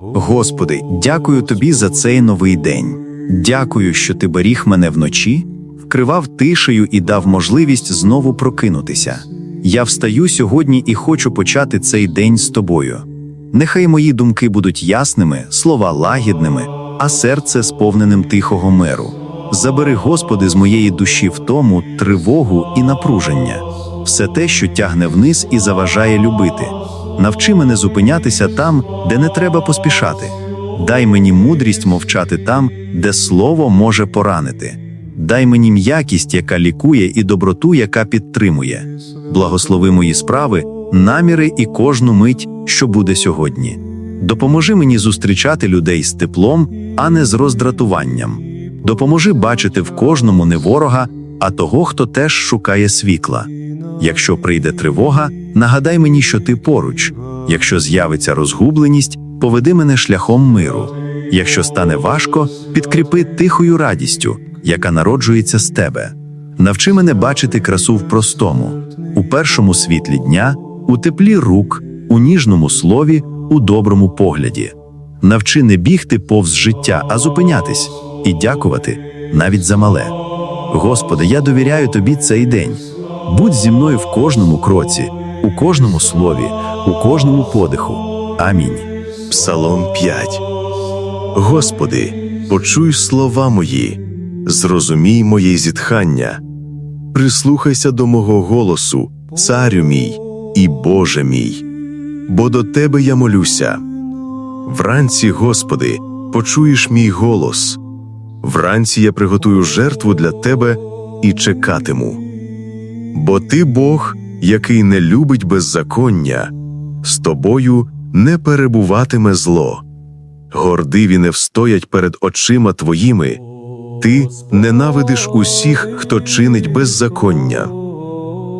Господи, дякую тобі за цей новий день. Дякую, що ти беріг мене вночі, вкривав тишею і дав можливість знову прокинутися. Я встаю сьогодні і хочу почати цей день з тобою. Нехай мої думки будуть ясними, слова лагідними, а серце сповненим тихого миру. Забери, Господи, з моєї душі втому, тривогу і напруження, все те, що тягне вниз і заважає любити. Навчи мене зупинятися там, де не треба поспішати. Дай мені мудрість мовчати там, де слово може поранити. Дай мені м'якість, яка лікує, і доброту, яка підтримує. Благослови мої справи, наміри і кожну мить, що буде сьогодні. Допоможи мені зустрічати людей з теплом, а не з роздратуванням. Допоможи бачити в кожному не ворога, а того, хто теж шукає світла. Якщо прийде тривога, нагадай мені, що ти поруч. Якщо з'явиться розгубленість, поведи мене шляхом миру. Якщо стане важко, підкріпи тихою радістю, яка народжується з тебе. Навчи мене бачити красу в простому, у першому світлі дня, у теплі рук, у ніжному слові, у доброму погляді. Навчи не бігти повз життя, а зупинятись і дякувати навіть за мале. Господи, я довіряю тобі цей день. Будь зі мною в кожному кроці, у кожному слові, у кожному подиху. Амінь. Псалом 5 Господи, почуй слова мої, зрозумій моє зітхання, прислухайся до мого голосу, царю мій і Боже мій, бо до Тебе я молюся. Вранці, Господи, почуєш мій голос. Вранці я приготую жертву для Тебе і чекатиму. Бо Ти Бог, який не любить беззаконня, з тобою не перебуватиме зло. Гордиві не встоять перед очима твоїми, ти ненавидиш усіх, хто чинить беззаконня.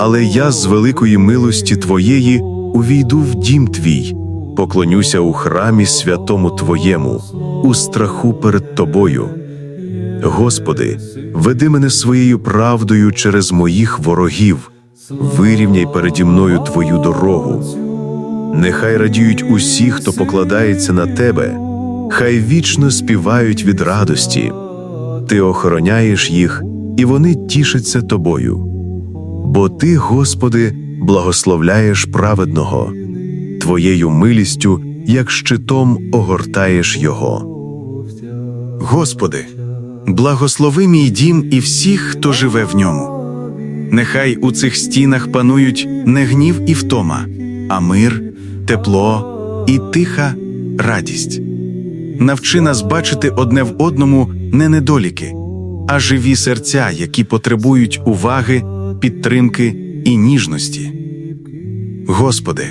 Але я з великої милості твоєї увійду в дім твій, поклонюся у храмі святому Твоєму, у страху перед тобою. Господи, веди мене своєю правдою через моїх ворогів, вирівняй переді мною Твою дорогу. Нехай радіють усі, хто покладається на тебе, хай вічно співають від радості. Ти охороняєш їх, і вони тішаться тобою. Бо ти, Господи, благословляєш праведного, Твоєю милістю, як щитом огортаєш його. Господи, благослови мій дім і всіх, хто живе в ньому. Нехай у цих стінах панують не гнів і втома, а мир, тепло і тиха радість. Навчи нас бачити одне в одному не недоліки, а живі серця, які потребують уваги, підтримки і ніжності. Господи,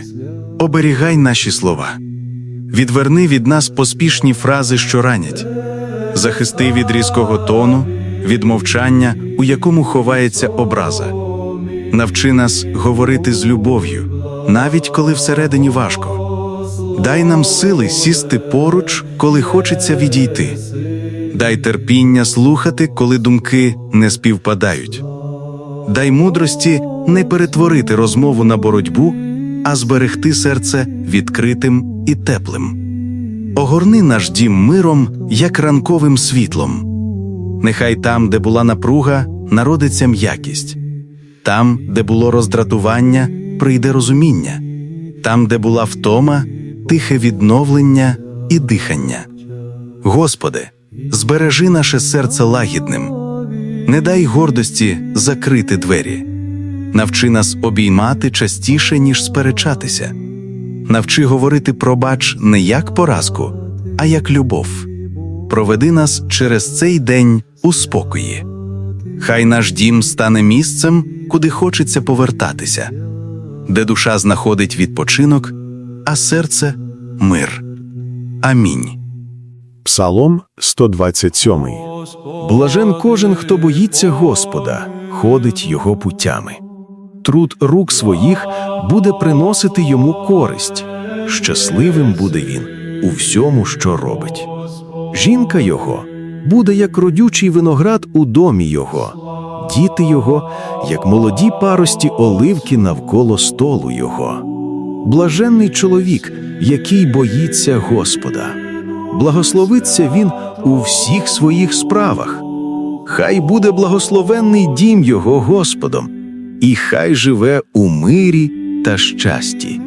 оберігай наші слова, відверни від нас поспішні фрази, що ранять, захисти від різкого тону, від мовчання, у якому ховається образа. Навчи нас говорити з любов'ю, навіть коли всередині важко. Дай нам сили сісти поруч, коли хочеться відійти. Дай терпіння слухати, коли думки не співпадають. Дай мудрості не перетворити розмову на боротьбу, а зберегти серце відкритим і теплим. Огорни наш дім миром, як ранковим світлом. Нехай там, де була напруга, народиться м'якість, там, де було роздратування, прийде розуміння, там, де була втома, тихе відновлення і дихання. Господи, збережи наше серце лагідним, не дай гордості закрити двері, навчи нас обіймати частіше, ніж сперечатися, навчи говорити пробач не як поразку, а як любов. Проведи нас через цей день у спокої. Хай наш дім стане місцем, куди хочеться повертатися, де душа знаходить відпочинок, а серце мир. Амінь. Псалом 127. Блажен кожен, хто боїться Господа, ходить його путями. Труд рук своїх буде приносити йому користь. Щасливим буде він у всьому, що робить. Жінка його буде як родючий виноград у домі його, діти його, як молоді парості оливки навколо столу його. Блаженний чоловік, який боїться Господа. Благословиться він у всіх своїх справах. Хай буде благословенний дім його Господом, і хай живе у мирі та щасті.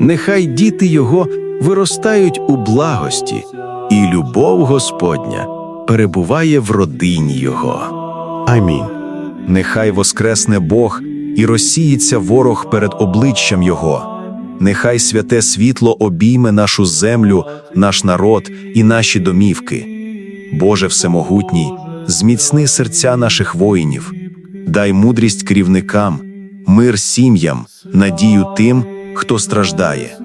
Нехай діти його виростають у благості, і любов Господня перебуває в родині його. Амінь. Нехай воскресне Бог і розсіється ворог перед обличчям Його. Нехай святе світло обійме нашу землю, наш народ і наші домівки. Боже Всемогутній, зміцни серця наших воїнів, дай мудрість керівникам, мир сім'ям, надію тим, хто страждає.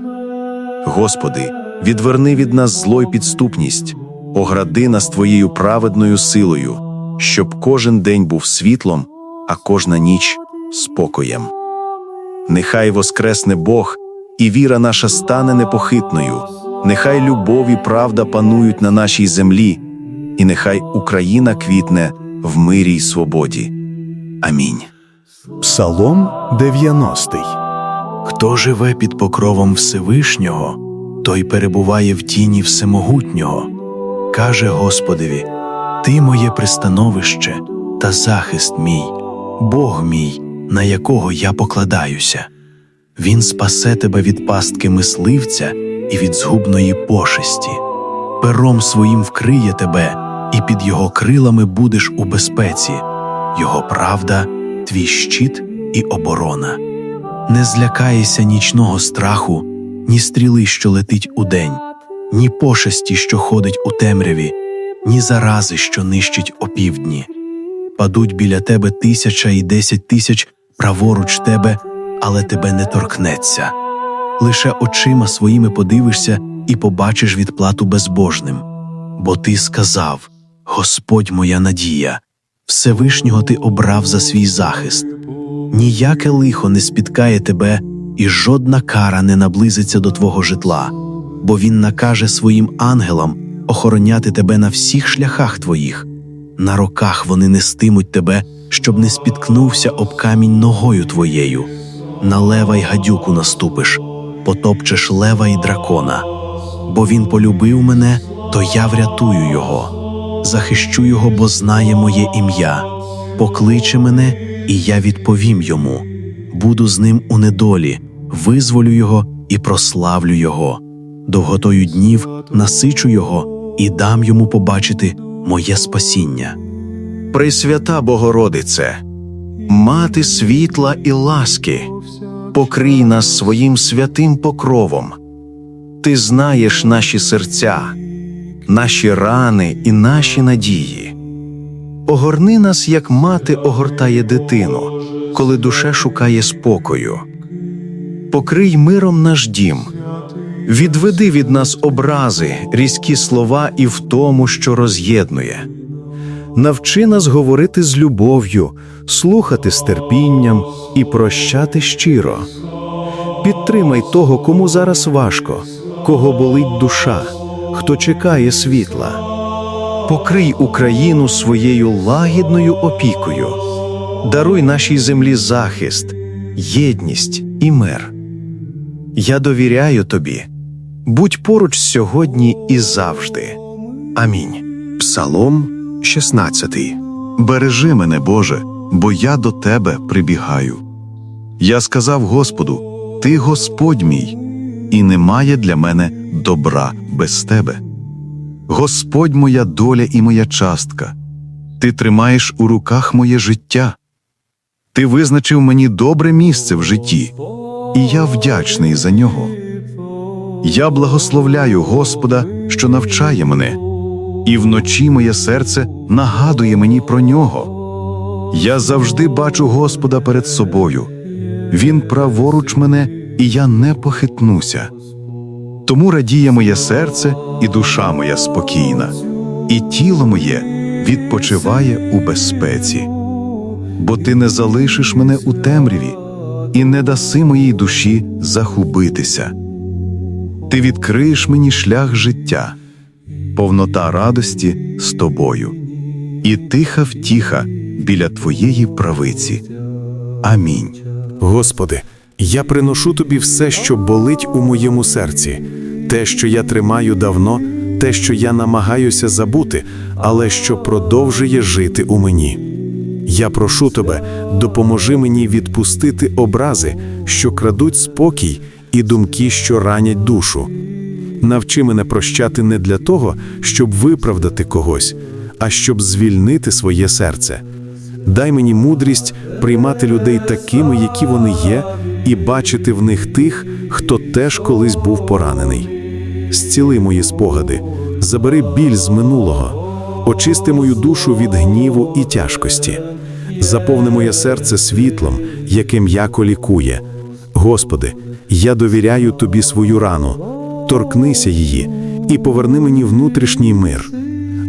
Господи, відверни від нас зло й підступність, огради нас Твоєю праведною силою, щоб кожен день був світлом, а кожна ніч спокоєм. Нехай воскресне Бог, і віра наша стане непохитною, нехай любов і правда панують на нашій землі, і нехай Україна квітне в мирі й свободі. Амінь. Псалом 90 Хто живе під покровом Всевишнього, той перебуває в тіні Всемогутнього. Каже Господеві: Ти моє пристановище та захист мій, Бог мій, на якого я покладаюся. Він спасе тебе від пастки мисливця і від згубної пошесті. Пером своїм вкриє тебе, і під його крилами будеш у безпеці. Його правда, твій щит і оборона. Не злякаєшся нічного страху, ні стріли, що летить удень, ні пошесті, що ходить у темряві, ні зарази, що нищить опівдні. Падуть біля тебе тисяча і десять тисяч праворуч тебе, але тебе не торкнеться. Лише очима своїми подивишся і побачиш відплату безбожним. Бо ти сказав: Господь моя надія, Всевишнього ти обрав за свій захист. Ніяке лихо не спіткає тебе, і жодна кара не наблизиться до твого житла, бо він накаже своїм ангелам охороняти тебе на всіх шляхах твоїх. На роках вони нестимуть тебе, щоб не спіткнувся об камінь ногою твоєю. На лева й гадюку наступиш, потопчеш лева й дракона. Бо він полюбив мене, то я врятую його. Захищу його, бо знає моє ім'я. Покличе мене, і я відповім йому. Буду з ним у недолі, визволю його і прославлю його. Довготою днів насичу його і дам йому побачити моє спасіння. Пресвята Богородице, мати світла і ласки, покрий нас своїм святим покровом. Ти знаєш наші серця, наші рани і наші надії. Огорни нас, як мати огортає дитину, коли душа шукає спокою. Покрий миром наш дім, відведи від нас образи, різкі слова і втому, що роз'єднує. Навчи нас говорити з любов'ю, слухати з терпінням і прощати щиро. Підтримай того, кому зараз важко, кого болить душа, хто чекає світла. Покрий Україну своєю лагідною опікою, даруй нашій землі захист, єдність і мир. Я довіряю тобі, будь поруч сьогодні і завжди. Амінь. Псалом 16. Бережи мене, Боже, бо я до Тебе прибігаю. Я сказав Господу: Ти Господь мій, і немає для мене добра без Тебе. Господь моя доля і моя частка, Ти тримаєш у руках моє життя. Ти визначив мені добре місце в житті, і я вдячний за нього. Я благословляю Господа, що навчає мене, і вночі моє серце нагадує мені про нього. Я завжди бачу Господа перед собою. Він праворуч мене, і я не похитнуся. Тому радіє моє серце і душа моя спокійна, і тіло моє відпочиває у безпеці. Бо ти не залишиш мене у темряві і не даси моїй душі захубитися. Ти відкриєш мені шлях життя, повнота радості з тобою, і тиха втіха біля твоєї правиці. Амінь. Господи, Я приношу тобі все, що болить у моєму серці, те, що я тримаю давно, те, що я намагаюся забути, але що продовжує жити у мені. Я прошу тебе, допоможи мені відпустити образи, що крадуть спокій, і думки, що ранять душу. Навчи мене прощати не для того, щоб виправдати когось, а щоб звільнити своє серце. Дай мені мудрість приймати людей такими, які вони є, і бачити в них тих, хто теж колись був поранений. Зціли мої спогади, забери біль з минулого, очисти мою душу від гніву і тяжкості, заповни моє серце світлом, яке м'яко лікує. Господи, я довіряю Тобі свою рану, торкнися її і поверни мені внутрішній мир.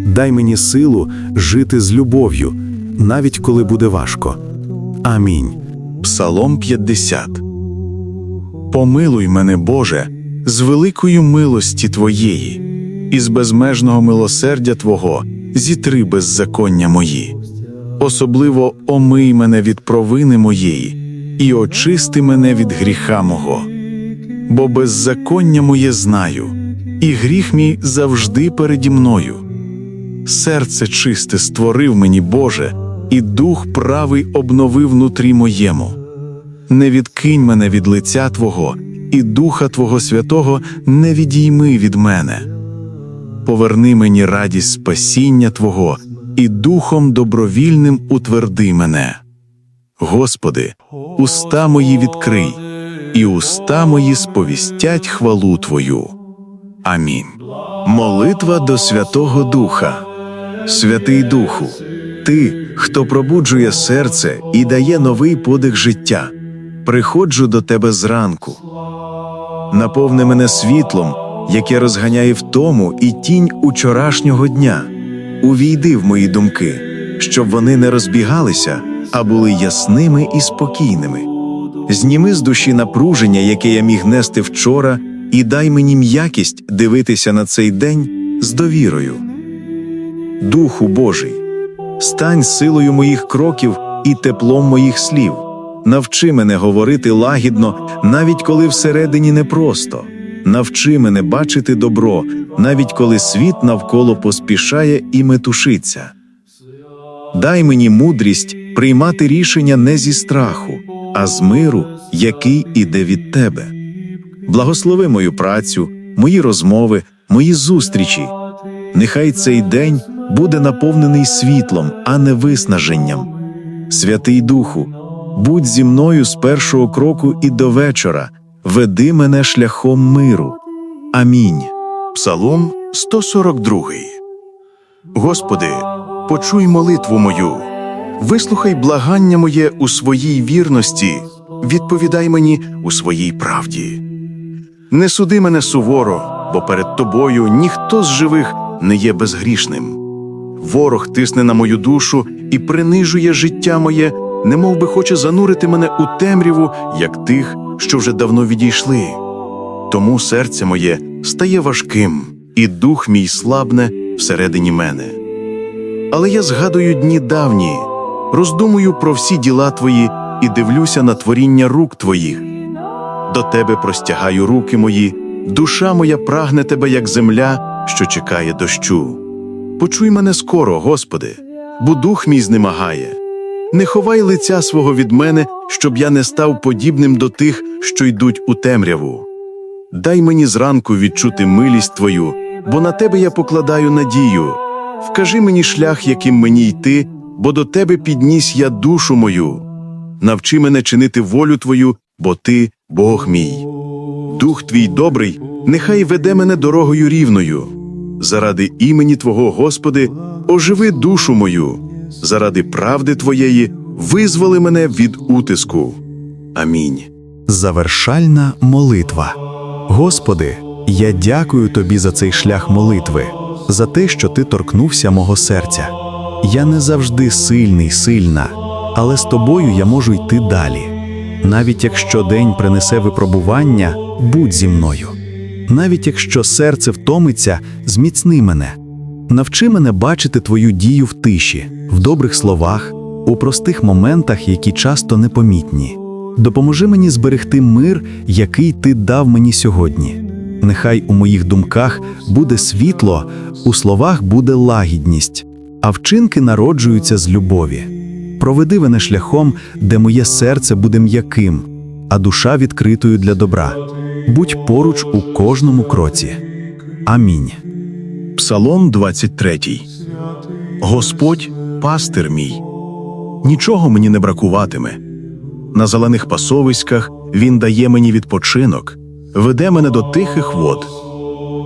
Дай мені силу жити з любов'ю, навіть коли буде важко. Амінь. Псалом 50 Помилуй мене, Боже, з великої милості Твоєї, і з безмежного милосердя Твого зітри беззаконня мої. Особливо омий мене від провини моєї, і очисти мене від гріха мого. Бо беззаконня моє знаю, і гріх мій завжди переді мною. Серце чисте створив мені, Боже, і дух правий обновив внутрі моєму. Не відкинь мене від лиця Твого, і Духа Твого Святого не відійми від мене. Поверни мені радість спасіння Твого, і духом добровільним утверди мене. Господи, уста мої відкрий, і уста мої сповістять хвалу Твою. Амінь. Молитва до Святого Духа. Святий Духу, Ти, хто пробуджує серце і дає новий подих життя, приходжу до Тебе зранку. Наповни мене світлом, яке розганяє втому і тінь учорашнього дня. Увійди в мої думки, щоб вони не розбігалися, а були ясними і спокійними. Зніми з душі напруження, яке я міг нести вчора, і дай мені м'якість дивитися на цей день з довірою. Духу Божий, стань силою моїх кроків і теплом моїх слів. Навчи мене говорити лагідно, навіть коли всередині непросто. Навчи мене бачити добро, навіть коли світ навколо поспішає і метушиться. Дай мені мудрість приймати рішення не зі страху, а з миру, який іде від тебе. Благослови мою працю, мої розмови, мої зустрічі. Нехай цей день буде наповнений світлом, а не виснаженням. Святий Духу, будь зі мною з першого кроку і до вечора, веди мене шляхом миру. Амінь. Псалом 142 Господи, почуй молитву мою, вислухай благання моє у своїй вірності, відповідай мені у своїй правді. Не суди мене суворо, бо перед тобою ніхто з живих не є безгрішним. Ворог тисне на мою душу і принижує життя моє, немов би хоче занурити мене у темряву, як тих, що вже давно відійшли. Тому серце моє стає важким, і дух мій слабне всередині мене. Але я згадую дні давні, роздумую про всі діла твої і дивлюся на творіння рук твоїх. До тебе простягаю руки мої, душа моя прагне тебе, як земля, що чекає дощу. Почуй мене скоро, Господи, бо дух мій знемагає. Не ховай лиця свого від мене, щоб я не став подібним до тих, що йдуть у темряву. Дай мені зранку відчути милість Твою, бо на тебе я покладаю надію. Вкажи мені шлях, яким мені йти, бо до тебе підніс я душу мою. Навчи мене чинити волю Твою, бо Ти Бог мій. Дух твій добрий, нехай веде мене дорогою рівною. Заради імені Твого, Господи, оживи душу мою, заради правди Твоєї, визволи мене від утиску. Амінь. Завершальна молитва. Господи, я дякую Тобі за цей шлях молитви, за те, що Ти торкнувся мого серця. Я не завжди сильний, сильна, але з тобою я можу йти далі. Навіть якщо день принесе випробування, будь зі мною. Навіть якщо серце втомиться, зміцни мене. Навчи мене бачити Твою дію в тиші, в добрих словах, у простих моментах, які часто непомітні. Допоможи мені зберегти мир, який ти дав мені сьогодні. Нехай у моїх думках буде світло, у словах буде лагідність, а вчинки народжуються з любові. Проведи мене шляхом, де моє серце буде м'яким, а душа відкритою для добра. Будь поруч у кожному кроці. Амінь. Псалом 23. Господь пастир мій. Нічого мені не бракуватиме. На зелених пасовиськах Він дає мені відпочинок, веде мене до тихих вод.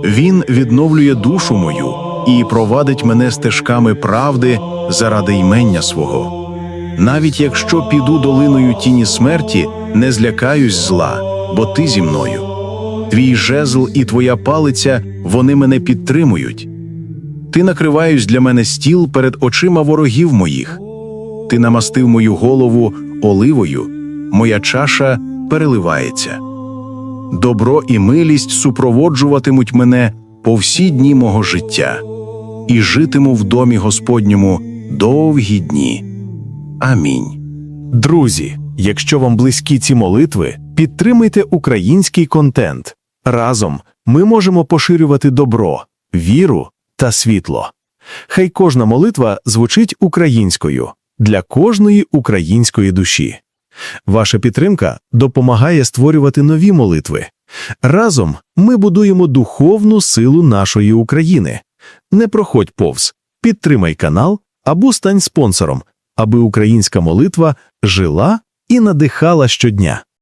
Він відновлює душу мою і провадить мене стежками правди заради ймення свого. Навіть якщо піду долиною тіні смерті, не злякаюсь зла, бо ти зі мною. Твій жезл і твоя палиця вони мене підтримують. Ти накриваєш для мене стіл перед очима ворогів моїх. Ти намастив мою голову оливою, моя чаша переливається. Добро і милість супроводжуватимуть мене по всі дні мого життя, і житиму в домі Господньому довгі дні. Амінь. Друзі, якщо вам близькі ці молитви, підтримуйте український контент. Разом ми можемо поширювати добро, віру та світло. Хай кожна молитва звучить українською для кожної української душі. Ваша підтримка допомагає створювати нові молитви. Разом ми будуємо духовну силу нашої України. Не проходь повз, підтримай канал або стань спонсором, аби українська молитва жила і надихала щодня.